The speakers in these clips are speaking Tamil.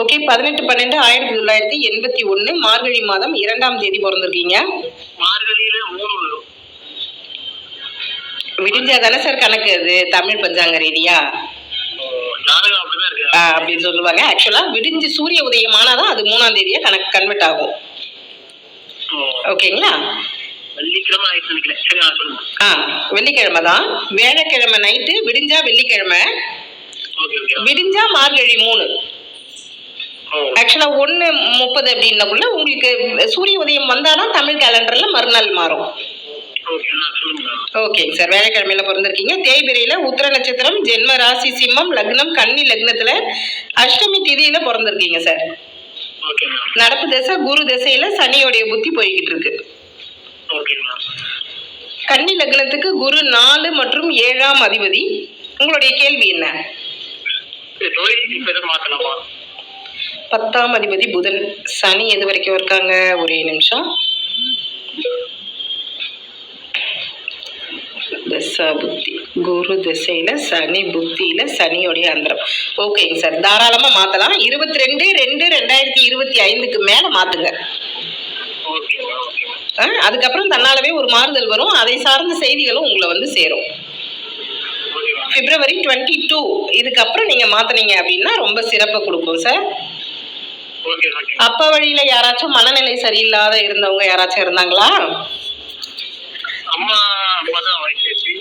ஓகே பதினெட்டு பன்னெண்டு ஆயிரத்தி தொள்ளாயிரத்தி எண்பத்தி ஒன்று மார்கழி மாதம் இரண்டாம் தேதி பிறந்திருக்கீங்க. மார்கழியில மூணு வரும். விடிஞ்சா தானே சார் கணக்கு அது? தமிழ் பஞ்சாங்க ரீதியா அப்படின்னு சொல்லுவாங்க. ஆக்சுவலாக விடிஞ்சு சூரிய உதயம் ஆனாதான் அது மூணாம் தேதியா கணக்கு கன்வெர்ட் ஆகும். ஓகேங்களா வெள்ளிக்கிழமை தான். வியாழக்கிழமை நைட்டு விடிஞ்சா வெள்ளிக்கிழமை. ஓகே ஓகே விடிஞ்சா மார்கழி மூணு. ஓ ஆக்சுவலாக ஒன்று முப்பது அப்படின்னக்குள்ள உங்களுக்கு சூரிய உதயம் வந்தாதான் தமிழ் கேலண்டரில் மறுநாள் மாறும். ஓகேங்க சார் வேலைக்கிழமையில பிறந்திருக்கீங்க. தேய்பிரையில உத்திர நட்சத்திரம் ஜென்ம ராசி சிம்மம் லக்னம் கன்னி லக்னத்துல அஷ்டமி திதியில பிறந்திருக்கீங்க சார் நடப்பு தசை குரு தசையில சனியோடைய புத்தி போய்கிட்டு இருக்கு. கன்னி லக்னத்துக்கு குரு நாலு மற்றும் ஏழாம் அதிபதி. உங்களுடைய கேள்வி என்ன சரி தொழில் இப்போ எதுவும் மாற்றலாமா பத்தாம் அதிபதி புதன் சனி எது வரைக்கும் இருக்காங்க? ஒரே நிமிஷம். தசா புத்தி. குரு திசையில சனி புத்தியில சனியோடைய அந்தரம். ஓகேங்க சார் தாராளமா மாத்தலாம். இருபத்தி ரெண்டு ரெண்டு ரெண்டாயிரத்தி இருபத்தி ஐந்துக்கு மேல மாத்துங்க. அதுக்கப்புறம் தன்னாலவே ஒரு மாறுதல் வரும். அதை சார்ந்த செய்திகளும் உங்களை வந்து சேரும். பிப்ரவரி டுவெண்ட்டி டூ இதுக்கப்புறம் நீங்க மாத்துனீங்க அப்படின்னா ரொம்ப சிறப்பை கொடுக்கும் சார் அப்பா வழியில யாராச்சும் மனநிலை சரியில்லாத இருந்தவங்க யாராச்சும் இருந்தாங்களா? அம்மா அம்மா தான்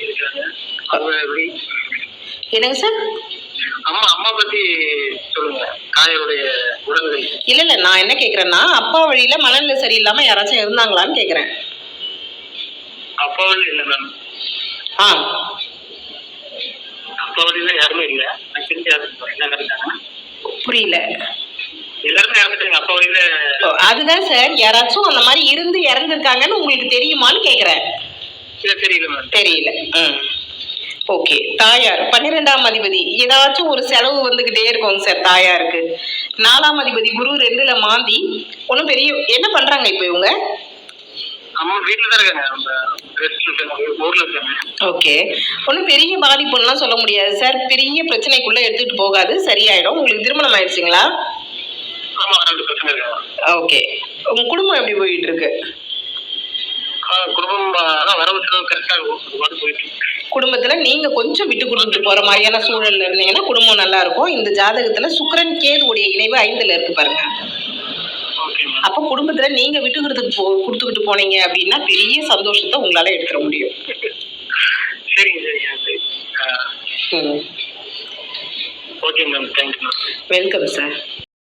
இருக்காங்க. என்னங்க சார் அம்மா அம்மா பத்தி சொல்லுங்க. காயருடைய உடல்நிலை. இல்ல இல்ல நான் என்ன கேக்குறேன்னா அப்பா வழியில மனநிலை சரியில்லாம யாராச்சும் இருந்தாங்களான்னு கேக்குறேன். அப்பா வழி இல்லை மேம்? ஆ. அப்பா வழியில யாருமே இல்லை. எனக்கு தெரிஞ்சு யாரும். என்ன புரியல. அதுதான் சார். யாராச்சும் அந்த மாதிரி இருந்து இறந்துருக்காங்கன்னு உங்களுக்கு தெரியுமான்னு கேக்குறேன். தெரியல ஓகே. தாயார் பன்னிரெண்டாம் அதிபதி. ஏதாச்சும் ஒரு செலவு வந்துகிட்டே இருக்குங்க சார் தாயாருக்கு. நாலாம் அதிபதி குரு ரெண்டுல மாந்தி. ஒன்றும் பெரிய என்ன பண்றாங்க இப்போ இவங்க? ஓகே. ஒன்றும் பெரிய பாதிப்புலாம் சொல்ல முடியாது சார். பெரிய பிரச்சனைக்குள்ள எடுத்துட்டு போகாது. சரியாயிடும். உங்களுக்கு திருமணம் ஆயிடுச்சுங்களா ஆமா ரெண்டு பசங்க இருக்காங்க ஓகே. உங்க குடும்பம் எப்படி போயிட்டு இருக்கு. குடும்பத்துல நீங்க கொஞ்சம் விட்டு கொடுத்துட்டு போற மாதிரியான சூழல்ல இருந்தீங்கன்னா குடும்பம் நல்லா இருக்கும். இந்த ஜாதகத்துல சுக்கிரன் கேதுவுடைய இணைவு ஐந்துல இருக்கு பாருங்க. அப்போ குடும்பத்துல நீங்க விட்டு கொடுத்துட்டு போ கொடுத்துக்கிட்டு போனீங்க அப்படின்னா பெரிய சந்தோஷத்தை உங்களால எடுத்துட முடியும். Welcome sir